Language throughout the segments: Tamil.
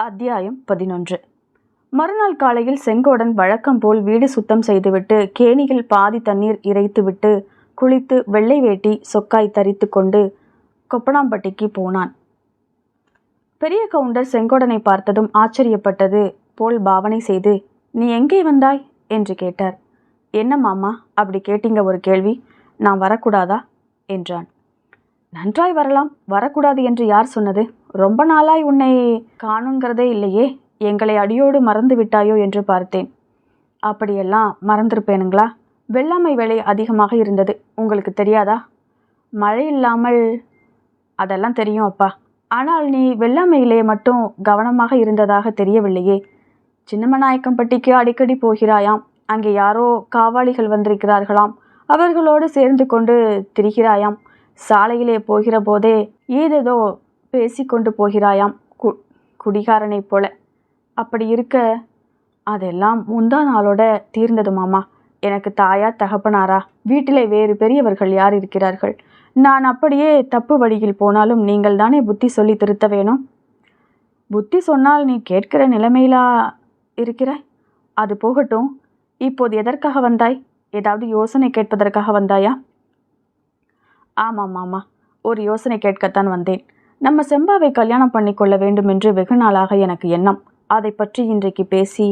அத்தியாயம் பதினொன்று. மறுநாள் காலையில் செங்கோடன் வழக்கம் போல் வீடு சுத்தம் செய்துவிட்டு கேணியில் பாதி தண்ணீர் இறைத்துவிட்டு குளித்து வெள்ளை வேட்டி சொக்காய் தரித்து கொண்டு கொப்பனாம்பட்டிக்கு போனான். பெரிய கவுண்டர் செங்கோடனை பார்த்ததும் ஆச்சரியப்பட்டது. போல் பாவனை செய்து நீ எங்கே வந்தாய்? என்று கேட்டார். என்ன மாமா அப்படி கேட்டீங்க ஒரு கேள்வி. நான் வரக்கூடாதா? என்றான். நன்றாய் வரலாம் வரக்கூடாது என்று யார் சொன்னது? ரொம்ப நாளாய் உன்னை காணுங்கிறதே இல்லையே எங்களை அடியோடு மறந்து விட்டாயோ என்று பார்த்தேன். அப்படியெல்லாம் மறந்திருப்பேனுங்களா? வெள்ளாமை வேலை அதிகமாக இருந்தது உங்களுக்கு தெரியாதா? மழை இல்லாமல் அதெல்லாம் தெரியும் அப்பா. ஆனால் நீ வெள்ளாமையிலே மட்டும் கவனமாக இருந்ததாக தெரியவில்லையே. சின்னமநாயக்கம்பட்டிக்கு அடிக்கடி போகிறாயாம் அங்கே யாரோ காவாளிகள் வந்திருக்கிறார்களாம் அவர்களோடு சேர்ந்து கொண்டு திரிகிறாயாம். சாலையிலே போகிற போதே ஏதேதோ பேசிக்கொண்டு போகிறாயாம் கு குடிகாரனைப் போல. அப்படி இருக்க அதெல்லாம் முந்தா நாளோட தீர்ந்தது மாமா. எனக்கு தாயா தகப்பனாரா? வீட்டிலே வேறு பெரியவர்கள் யார் இருக்கிறார்கள்? நான் அப்படியே தப்பு வழியில் போனாலும் நீங்கள் தானே புத்தி சொல்லி திருத்த வேணும்? புத்தி சொன்னால் நீ கேட்கிற நிலைமையிலா இருக்கிறாய்? அது போகட்டும். இப்போது எதற்காக வந்தாய்? ஏதாவது யோசனை கேட்பதற்காக வந்தாயா? ஆமாம் மாமா ஒரு யோசனை கேட்கத்தான் வந்தேன். நம்ம செம்பாவை கல்யாணம் பண்ணிக்கொள்ள வேண்டும் என்று வெகு நாளாக எனக்கு எண்ணம். அதை பற்றி இன்றைக்கு பேசி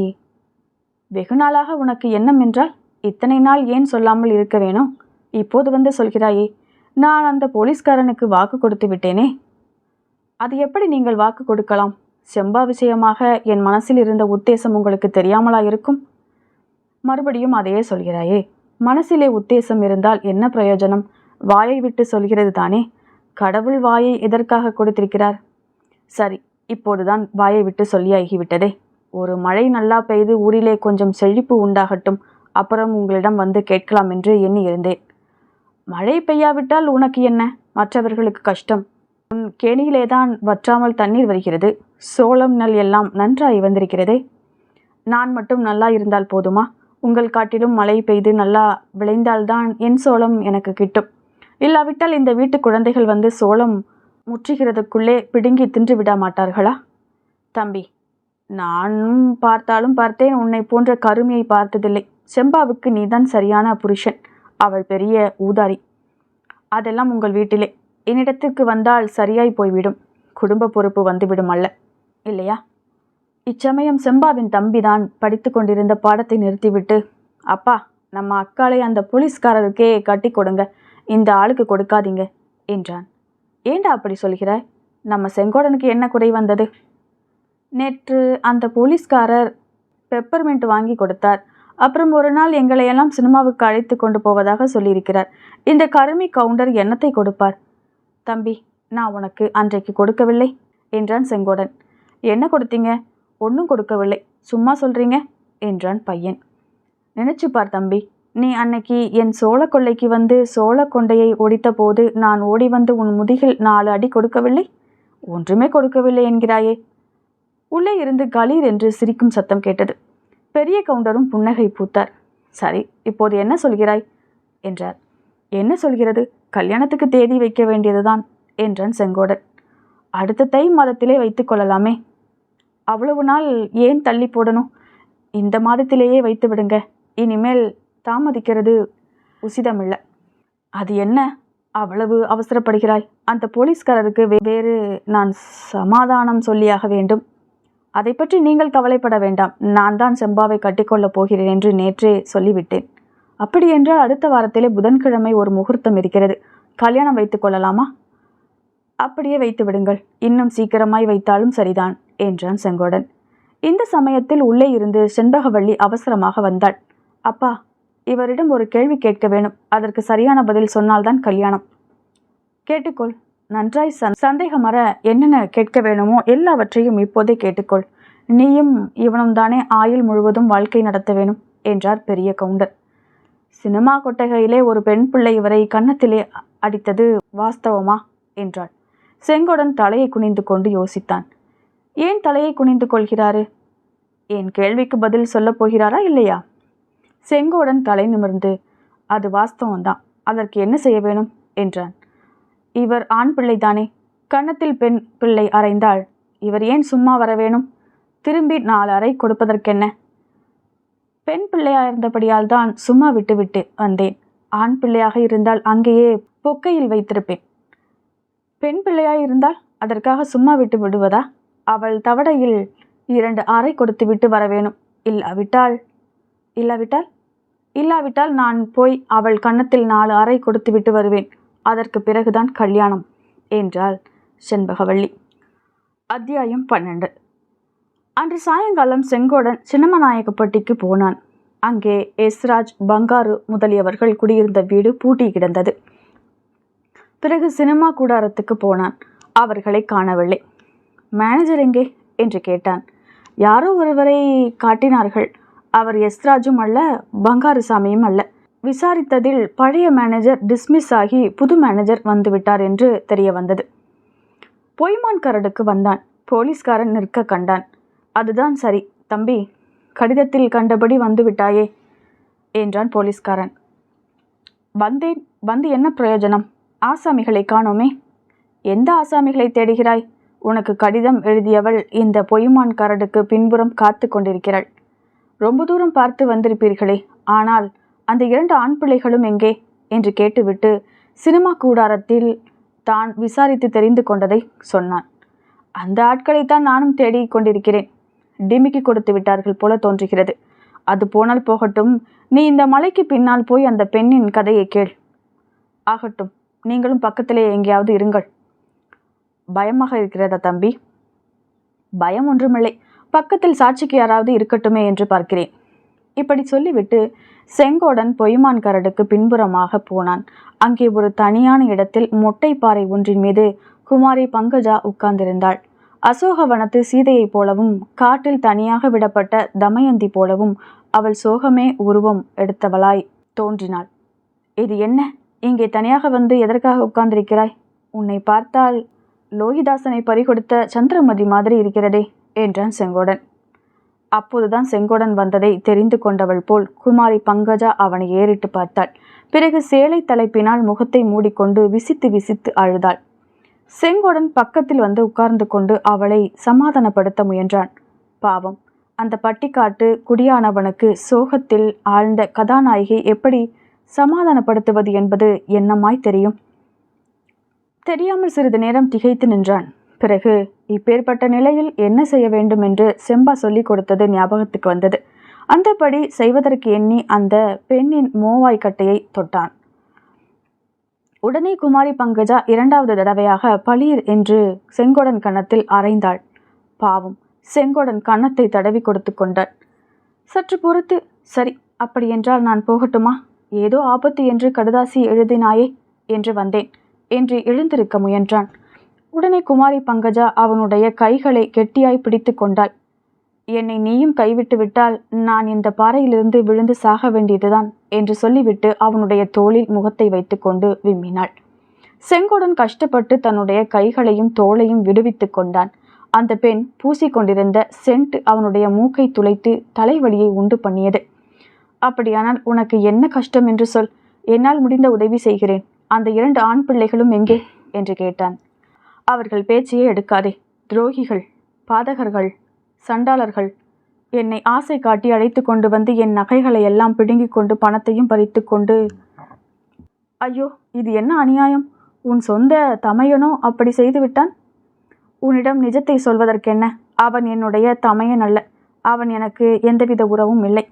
வெகு நாளாக உனக்கு எண்ணம் என்றால் இத்தனை நாள் ஏன் சொல்லாமல் இருக்க வேணும் இப்போது வந்து சொல்கிறாயே நான் அந்த போலீஸ்காரனுக்கு வாக்கு கொடுத்து விட்டேனே. அது எப்படி நீங்கள் வாக்கு கொடுக்கலாம்? செம்பா விஷயமாக என் மனசில் இருந்த உத்தேசம் உங்களுக்கு தெரியாமலா இருக்கும்? மறுபடியும் அதையே சொல்கிறாயே மனசிலே உத்தேசம் இருந்தால் என்ன பிரயோஜனம்? வாயை விட்டு சொல்கிறது தானே? கடவுள் வாயை எதற்காக கொடுத்திருக்கிறார்? சரி இப்போதுதான் வாயை விட்டு சொல்லியாகிவிட்டதே ஒரு மழை நல்லா பெய்து ஊரிலே கொஞ்சம் செழிப்பு உண்டாகட்டும். அப்புறம் உங்களிடம் வந்து கேட்கலாம் என்று எண்ணி இருந்தேன். மழை பெய்யாவிட்டால் உனக்கு என்ன? மற்றவர்களுக்கு கஷ்டம். உன் கேணியிலே தான் வற்றாமல் தண்ணீர் வருகிறது. சோளம் நெல் எல்லாம் நன்றாய் வந்திருக்கிறதே. நான் மட்டும் நல்லா இருந்தால் போதுமா? உங்கள் காட்டிலும் மழை பெய்து நல்லா விளைந்தால்தான் என் சோளம் எனக்கு கிட்டும். இல்லாவிட்டால் இந்த வீட்டு குழந்தைகள் வந்து சோளம் முற்றுகிறதுக்குள்ளே பிடுங்கி தின்று விட மாட்டார்களா? தம்பி நானும் பார்த்தாலும் பார்த்தேன் உன்னை போன்ற கருமையை பார்த்ததில்லை. செம்பாவுக்கு நீதான் சரியான புருஷன். அவள் பெரிய ஊதாரி. அதெல்லாம் உங்கள் வீட்டிலே. என்னிடத்திற்கு வந்தால் சரியாய் போய்விடும். குடும்ப பொறுப்பு வந்துவிடும் அல்ல. இல்லையா? இச்சமயம் செம்பாவின் தம்பிதான் படித்து கொண்டிருந்த பாடத்தை நிறுத்திவிட்டு அப்பா நம்ம அக்காளை அந்த போலீஸ்காரருக்கே கட்டி கொடுங்க. இந்த ஆளுக்கு கொடுக்காதீங்க என்றான். ஏண்டா அப்படி சொல்கிறாய்? நம்ம செங்கோடனுக்கு என்ன குறை வந்தது? நேற்று அந்த போலீஸ்காரர் பெப்பர்மெண்ட் வாங்கி கொடுத்தார். அப்புறம் ஒரு நாள் எங்களையெல்லாம் சினிமாவுக்கு அழைத்து கொண்டு போவதாக சொல்லியிருக்கிறார். இந்த கருமி கவுண்டர் என்னத்தை கொடுப்பார்? தம்பி நான் உனக்கு அன்றைக்கு கொடுக்கவில்லை என்றான் செங்கோடன். என்ன கொடுத்தீங்க? ஒன்றும் கொடுக்கவில்லை. சும்மா சொல்றீங்க என்றான் பையன். நினைச்சு பார் தம்பி நீ அன்னைக்கு என் சோழ கொள்ளைக்கு வந்து சோழ கொண்டையை ஒடித்த போது நான் ஓடி வந்து உன் முதுகில் நாலு அடி கொடுக்கவில்லை? ஒன்றுமே கொடுக்கவில்லை என்கிறாயே. உள்ளே இருந்து கலீர் என்று சிரிக்கும் சத்தம் கேட்டது. பெரிய கவுண்டரும் புன்னகை பூத்தார். சரி இப்போது என்ன சொல்கிறாய்? என்றார். என்ன சொல்கிறது? கல்யாணத்துக்கு தேதி வைக்க வேண்டியதுதான் என்றான் செங்கோடன். அடுத்த தை மாதத்திலே வைத்துக் கொள்ளலாமே. அவ்வளவு நாள் ஏன் தள்ளி போடணும்? இந்த மாதத்திலேயே வைத்து விடுங்க. இனிமேல் தாமதிக்கிறது. உசிதமில்லை. அது என்ன? அவ்வளவு அவசரப்படுகிறாய். அந்த போலீஸ்காரருக்கு வெவ்வேறு வேறு நான் சமாதானம் சொல்லியாக வேண்டும். அதை பற்றி நீங்கள் கவலைப்பட வேண்டாம். நான் தான் செம்பாவை கட்டிக்கொள்ளப் போகிறேன் என்று நேற்றே சொல்லிவிட்டேன். அப்படியென்றால் அடுத்த வாரத்திலே புதன்கிழமை ஒரு முகூர்த்தம் இருக்கிறது. கல்யாணம் வைத்துக் கொள்ளலாமா? அப்படியே வைத்து விடுங்கள். இன்னும் சீக்கிரமாய் வைத்தாலும் சரிதான் என்றான் செங்கோடன். இந்த சமயத்தில் உள்ளே இருந்து செண்பகவள்ளி அவசரமாக வந்தாள். அப்பா இவரிடம் ஒரு கேள்வி கேட்க வேணும். அதற்கு சரியான பதில் சொன்னால்தான் கல்யாணம். கேட்டுக்கொள். நன்றாய் சந் சந்தேகமற என்னென்ன கேட்க வேணுமோ எல்லாவற்றையும் இப்போதே கேட்டுக்கொள். நீயும் இவனும் தானே ஆயுள் முழுவதும் வாழ்க்கை நடத்த வேணும் என்றார் பெரிய கவுண்டர். சினிமா கொட்டகையிலே ஒரு பெண் பிள்ளை இவரை கன்னத்திலே அடித்தது வாஸ்தவமா? என்றாள். செங்கோடன் தலையை குனிந்து கொண்டு யோசித்தான். ஏன் தலையை குனிந்து கொள்கிறாரு? என் கேள்விக்கு பதில் சொல்லப் போகிறாரா இல்லையா? செங்கோடன் தலை நிமிர்ந்து அது வாஸ்தவம்தான் அதற்கு என்ன செய்ய வேணும்? என்றான். இவர் ஆண் பிள்ளைதானே கன்னத்தில் பெண் பிள்ளை அறைந்தால் இவர் ஏன் சும்மா வர வேணும்? திரும்பி நாலு அறை கொடுப்பதற்கென்ன? பெண் பிள்ளையாக இருந்தபடியால் தான் சும்மா விட்டுவிட்டு வந்தேன் ஆண் பிள்ளையாக இருந்தால் அங்கேயே பொக்கையில் வைத்திருப்பேன். பெண் பிள்ளையாய் இருந்தால் அதற்காக சும்மா விட்டு விடுவதா? அவள் தவடையில் இரண்டு அறை கொடுத்து விட்டு வர வேணும் இல்லாவிட்டால் இல்லாவிட்டால் இல்லாவிட்டால் நான் போய் அவள் கன்னத்தில் நாலு அறை கொடுத்து விட்டு வருவேன். அதற்கு பிறகுதான் கல்யாணம் என்றாள் செண்பகவள்ளி. அத்தியாயம் பன்னெண்டு. அன்று சாயங்காலம் செங்கோடன் சின்னமநாயக்கப்பட்டிக்கு போனான். அங்கே எஸ்ராஜ் பங்காரு முதலியவர்கள் குடியிருந்த வீடு பூட்டி கிடந்தது. பிறகு சினிமா கூடாரத்துக்கு போனான். அவர்களை காணவில்லை. மேனேஜர் எங்கே? என்று கேட்டான். யாரோ ஒருவரை காட்டினார்கள். அவர் எஸ்ராஜும் அல்ல பங்காருசாமியும் அல்ல. விசாரித்ததில் பழைய மேனேஜர் டிஸ்மிஸ் ஆகி புது மேனேஜர் வந்துவிட்டார் என்று தெரிய வந்தது பொய்மான் கரடுக்கு வந்தான். போலீஸ்காரன் நிற்க கண்டான். அதுதான் சரி தம்பி. கடிதத்தில் கண்டபடி வந்து விட்டாயே என்றான் போலீஸ்காரன். வந்தேன். வந்து என்ன பிரயோஜனம்? ஆசாமிகளை காணோமே. எந்த ஆசாமிகளை தேடுகிறாய்? உனக்கு கடிதம் எழுதியவள் இந்த பொய்மான் கரடுக்கு பின்புறம் காத்து கொண்டிருக்கிறாள். ரொம்ப தூரம் பார்த்து வந்திருப்பீர்களே. ஆனால் அந்த இரண்டு ஆண் பிள்ளைகளும் எங்கே? என்று கேட்டுவிட்டு சினிமா கூடாரத்தில் தான் விசாரித்து தெரிந்து கொண்டதை சொன்னான். அந்த ஆட்களைத்தான் நானும் தேடிக் கொண்டிருக்கிறேன். டிமிக்கி கொடுத்து விட்டார்கள் போல தோன்றுகிறது. அது போனால் போகட்டும். நீ இந்த மலைக்கு பின்னால் போய் அந்த பெண்ணின் கதையை கேள். ஆகட்டும் நீங்களும் பக்கத்திலே எங்கேயாவது இருங்கள். பயமாக இருக்கிறதா தம்பி? பயம் ஒன்றுமில்லை. பக்கத்தில் சாட்சிக்கு யாராவது இருக்கட்டுமே என்று பார்க்கிறேன். இப்படி சொல்லிவிட்டு செங்கோடன் பொய்மான் கரடுக்கு பின்புறமாக போனான். அங்கே ஒரு தனியான இடத்தில் மொட்டை பாறை ஒன்றின் மீது குமாரி பங்கஜா உட்கார்ந்திருந்தாள். அசோகவனத்து சீதையைப் போலவும் காட்டில் தனியாக விடப்பட்ட தமயந்தி போலவும் அவள் சோகமே உருவம் எடுத்தவளாய் தோன்றினாள். இது என்ன? இங்கே தனியாக வந்து எதற்காக உட்கார்ந்திருக்கிறாய்? உன்னை பார்த்தால் லோகிதாசனை பறிகொடுத்த சந்திரமதி மாதிரி இருக்கிறதே. என்றான் செங்கோடன். அப்போதுதான் செங்கோடன் வந்ததை தெரிந்து கொண்டவள் போல் குமாரி பங்கஜா அவனை ஏறிட்டு பார்த்தாள். பிறகு சேலை தலைப்பினால் முகத்தை மூடிக்கொண்டு விசித்து விசித்து அழுதாள். செங்கோடன் பக்கத்தில் வந்து உட்கார்ந்து கொண்டு அவளை சமாதானப்படுத்த முயன்றான். பாவம் அந்த பட்டிக்காட்டு குடியானவனுக்கு சோகத்தில் ஆழ்ந்த கதாநாயகி எப்படி சமாதானப்படுத்துவது என்பது என்னமாய் தெரியும்? தெரியாமல் சிறிது நேரம் திகைத்து நின்றான். பிறகு இப்பேற்பட்ட நிலையில் என்ன செய்ய வேண்டும் என்று செம்பா சொல்லிக் கொடுத்தது ஞாபகத்துக்கு வந்தது. அந்தபடி செய்வதற்கு எண்ணி அந்த பெண்ணின் மோவாய் கட்டையை தொட்டான். உடனே குமாரி பங்கஜா இரண்டாவது தடவையாக பளீர் என்று செங்கோடன் கன்னத்தில் அரைந்தாள் பாவம் செங்கோடன் கன்னத்தை தடவி கொடுத்து கொண்டாள். சற்று பொறுத்து சரி அப்படியென்றால் நான் போகட்டுமா? ஏதோ ஆபத்து என்று கடுதாசி எழுதினாயே என்று வந்தேன் என்று எழுந்திருக்க முயன்றான். உடனே குமாரி பங்கஜா அவனுடைய கைகளை கெட்டியாய் பிடித்து கொண்டாள். என்னை நீயும் கைவிட்டு விட்டால் நான் இந்த பாறையிலிருந்து விழுந்து சாக வேண்டியதுதான் என்று சொல்லிவிட்டு அவனுடைய தோளில் முகத்தை வைத்துக்கொண்டு விம்மினாள். செங்கோடன் கஷ்டப்பட்டு தன்னுடைய கைகளையும் தோளையும் விடுவித்து கொண்டான். அந்த பெண் பூசிக்கொண்டிருந்த சென்ட் அவனுடைய மூக்கை துளைத்து தலைவலியை உண்டு பண்ணியது. அப்படியானால் உனக்கு என்ன கஷ்டம் என்று சொல். என்னால் முடிந்த உதவி செய்கிறேன். அந்த இரண்டு ஆண் பிள்ளைகளும் எங்கே? என்று கேட்டான். அவர்கள் பேச்சையே எடுக்காதே. துரோகிகள் பாதகர்கள் சண்டாளர்கள் என்னை ஆசை காட்டி அழைத்து கொண்டு வந்து என் நகைகளை எல்லாம் பிடுங்கிக் கொண்டு பணத்தையும் பறித்து கொண்டு ஐயோ இது என்ன அநியாயம்? உன் சொந்த தமையனோ அப்படி செய்துவிட்டான் உன்னிடம் நிஜத்தை சொல்வதற்கென்ன? அவன் என்னுடைய தமையன் அல்ல. அவன் எனக்கு எந்தவித உறவும் இல்லை.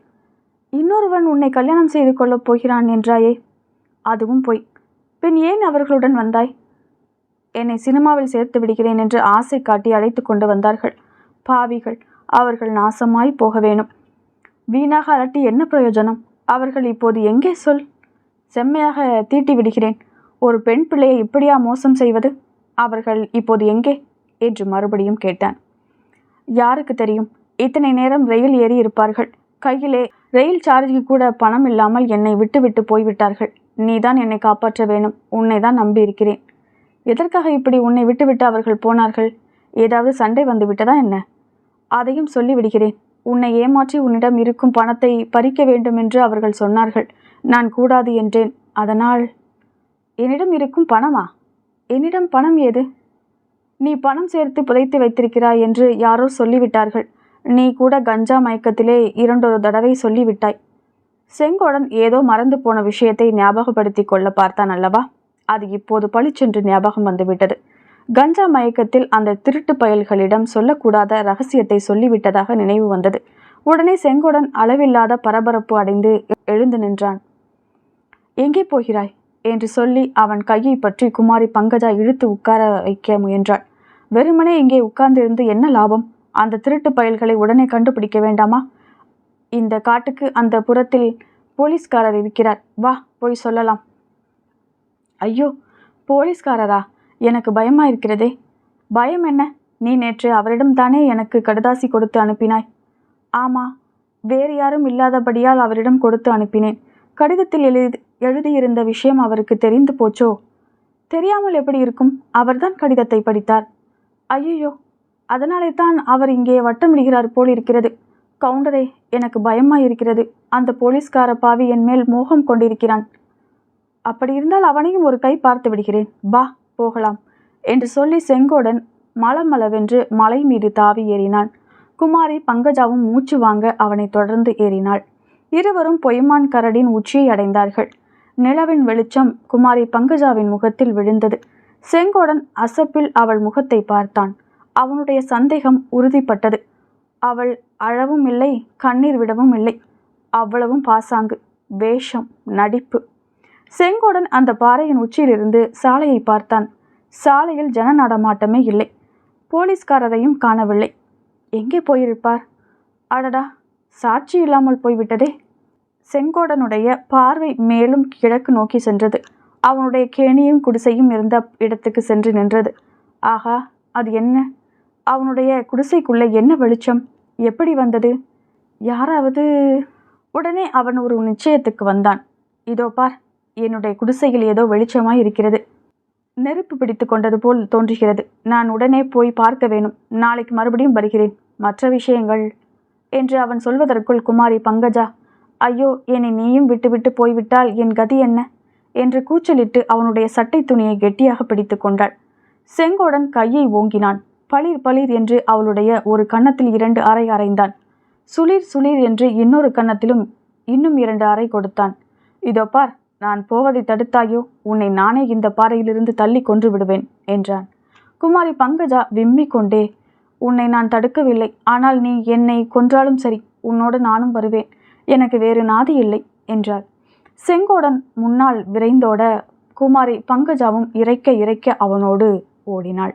இன்னொருவன் உன்னை கல்யாணம் செய்து கொள்ளப் போகிறான் என்றாயே? அதுவும் பொய். பின் ஏன் அவர்களுடன் வந்தாய்? என்னை சினிமாவில் சேர்த்து விடுகிறேன் என்று ஆசை காட்டி அழைத்து கொண்டு வந்தார்கள். பாவிகள் அவர்கள் நாசமாய் போக வேணும். வீணாக அலட்டி என்ன பிரயோஜனம்? அவர்கள் இப்போது எங்கே சொல்? செம்மையாக தீட்டி விடுகிறேன். ஒரு பெண் பிள்ளையை இப்படியா மோசம் செய்வது? அவர்கள் இப்போது எங்கே? என்று மறுபடியும் கேட்டான். யாருக்கு தெரியும்? இத்தனை நேரம் ரயில் ஏறி இருப்பார்கள். கையிலே ரயில் சார்ஜுக்கு கூட பணம் இல்லாமல் என்னை விட்டு விட்டு போய்விட்டார்கள். நீதான் என்னை காப்பாற்ற வேணும். உன்னை தான் நம்பி இருக்கிறேன் எதற்காக இப்படி உன்னை விட்டுவிட்டு அவர்கள் போனார்கள்? ஏதாவது சண்டை வந்து விட்டதா என்ன? அதையும் சொல்லிவிடுகிறேன் உன்னை ஏமாற்றி உன்னிடம் இருக்கும் பணத்தை பறிக்க வேண்டும் என்று அவர்கள் சொன்னார்கள். நான் கூடாது என்றேன். அதனால் என்னிடம் இருக்கும் பணமா? என்னிடம் பணம் ஏது? நீ பணம் சேர்த்து புதைத்து வைத்திருக்கிறாய் என்று யாரோ சொல்லிவிட்டார்கள். நீ கூட கஞ்சா மயக்கத்திலே இரண்டொரு தடவை சொல்லிவிட்டாய். செங்கோடன் ஏதோ மறந்து போன விஷயத்தை ஞாபகப்படுத்தி கொள்ள பார்த்தான் அல்லவா? அது இப்போது பளிச்சென்று ஞாபகம் வந்துவிட்டது. கஞ்சா மயக்கத்தில் அந்த திருட்டு பயல்களிடம் சொல்லக்கூடாத ரகசியத்தை சொல்லிவிட்டதாக நினைவு வந்தது. உடனே செங்கோடன் அளவில்லாத பரபரப்பு அடைந்து எழுந்து நின்றான். எங்கே போகிறாய்? என்று சொல்லி அவன் கையை பற்றி குமாரி பங்கஜா இழுத்து உட்கார வைக்க முயன்றாள். வெறுமனே இங்கே உட்கார்ந்திருந்து என்ன லாபம்? அந்த திருட்டு பயல்களை உடனே கண்டுபிடிக்க வேண்டாமா? இந்த காட்டுக்கு அந்த புறத்தில் போலீஸ்காரர் இருக்கிறார். வா போய் சொல்லலாம். ஐயோ போலீஸ்காரரா? எனக்கு பயமா இருக்கிறதே. பயம் என்ன? நீ நேற்று அவரிடம் தானே எனக்கு கடுதாசி கொடுத்து அனுப்பினாய். ஆமா வேறு யாரும் இல்லாதபடியால் அவரிடம் கொடுத்து அனுப்பினேன். கடிதத்தில் எழுதி எழுதியிருந்த விஷயம் அவருக்கு தெரிந்து போச்சோ? தெரியாமல் எப்படி இருக்கும்? அவர்தான் கடிதத்தை படித்தார். ஐயோ அதனாலே தான் அவர் இங்கே வட்டமிடுகிறார் போல் இருக்கிறது. கவுண்டரே எனக்கு பயமாயிருக்கிறது. அந்த போலீஸ்கார பாவி என் மேல் மோகம் கொண்டிருக்கிறான். அப்படி இருந்தால் அவனையும் ஒரு கை பார்த்து விடுகிறேன். வா போகலாம் என்று சொல்லி செங்கோடன் மலமளவென்று மலை மீது தாவி ஏறினான். குமாரி பங்கஜாவும் மூச்சு வாங்க அவனை தொடர்ந்து ஏறினாள். இருவரும் பொய்மான் கரடின் உச்சியை அடைந்தார்கள். நிலவின் வெளிச்சம் குமாரி பங்கஜாவின் முகத்தில் விழுந்தது. செங்கோடன் அசப்பில் அவள் முகத்தை பார்த்தான். அவனுடைய சந்தேகம் உறுதிப்பட்டது. அவள் அழவும் இல்லை கண்ணீர் விடவும் இல்லை. அவ்வளவும் பாசாங்கு வேஷம் நடிப்பு. செங்கோடன் அந்த பாறையின் உச்சியிலிருந்து சாலையை பார்த்தான். சாலையில் ஜன நடமாட்டமே இல்லை. போலீஸ்காரரையும் காணவில்லை. எங்கே போயிருப்பார்? அடடா சாட்சி இல்லாமல் போய்விட்டதே. செங்கோடனுடைய பார்வை மேலும் கிழக்கு நோக்கி சென்றது. அவனுடைய கேணியும் குடிசையும் இருந்த இடத்துக்கு சென்று நின்றது. ஆகா அது என்ன? அவனுடைய குடிசைக்குள்ளே என்ன வெளிச்சம்? எப்படி வந்தது? யாராவது? உடனே அவன் ஒரு நிச்சயத்துக்கு வந்தான். இதோ பார் என்னுடைய குடிசையில் ஏதோ வெளிச்சமாய் இருக்கிறது. நெருப்பு பிடித்து கொண்டது போல் தோன்றுகிறது. நான் உடனே போய் பார்க்க வேணும். நாளைக்கு மறுபடியும் வருகிறேன். மற்ற விஷயங்கள்? என்று அவன் சொல்வதற்குள் குமாரி பங்கஜா ஐயோ என்னை நீயும் விட்டுவிட்டு போய்விட்டால் என் கதி என்ன? என்று கூச்சலிட்டு அவனுடைய சட்டை துணியை கெட்டியாக பிடித்து கொண்டாள். செங்கோடன் கையை ஓங்கினான். பளிர் பளிர் என்று அவளுடைய ஒரு கன்னத்தில் இரண்டு அறை அறைந்தான். சுளிர் சுளிர் என்று இன்னொரு கன்னத்திலும் இன்னும் இரண்டு அறை கொடுத்தான். இதோ பார் நான் போவதை தடுத்தாயோ? உன்னை நானே இந்த பாறையிலிருந்து தள்ளி கொன்று விடுவேன் என்றான். குமாரி பங்கஜா விம்மிக் கொண்டே உன்னை நான் தடுக்கவில்லை ஆனால் நீ என்னை கொன்றாலும் சரி உன்னோடு நானும் வருவேன் எனக்கு வேறு நாதி இல்லை என்றாள். செங்கோடன் முன்னால் விரைந்தோட குமாரி பங்கஜாவும் இறைக்க இறைக்க அவனோடு ஓடினாள்.